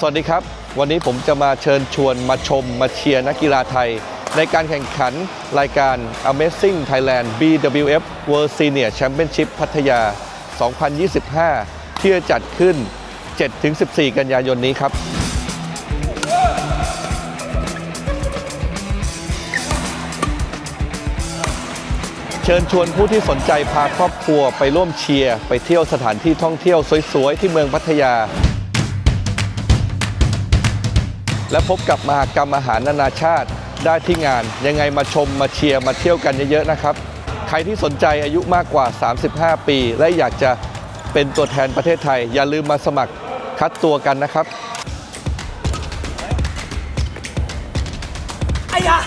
สวัสดีครับ วันนี้ผมจะมาเชิญชวนมาชมมาเชียร์นักกีฬาไทย ในการแข่งขันรายการ Amazing Thailand BWF World Senior Championship พัทยา 2025 ที่จะจัดขึ้น 7-14 กันยายนนี้ครับเชิญชวนผู้ที่สนใจพาครอบครัวไปร่วมเชียร์ ไปเที่ยวสถานที่ท่องเที่ยวสวยๆ ที่เมืองพัทยา และพบกับมหกรรมอาหารนานาชาติได้ที่งาน ยังไงมาชมมาเชียร์มาเที่ยวกันเยอะๆนะครับ ใครที่สนใจอายุมากกว่า 35 ปี และอยากจะเป็นตัวแทนประเทศไทย อย่าลืมมาสมัครคัดตัวกันนะครับไอ้ยา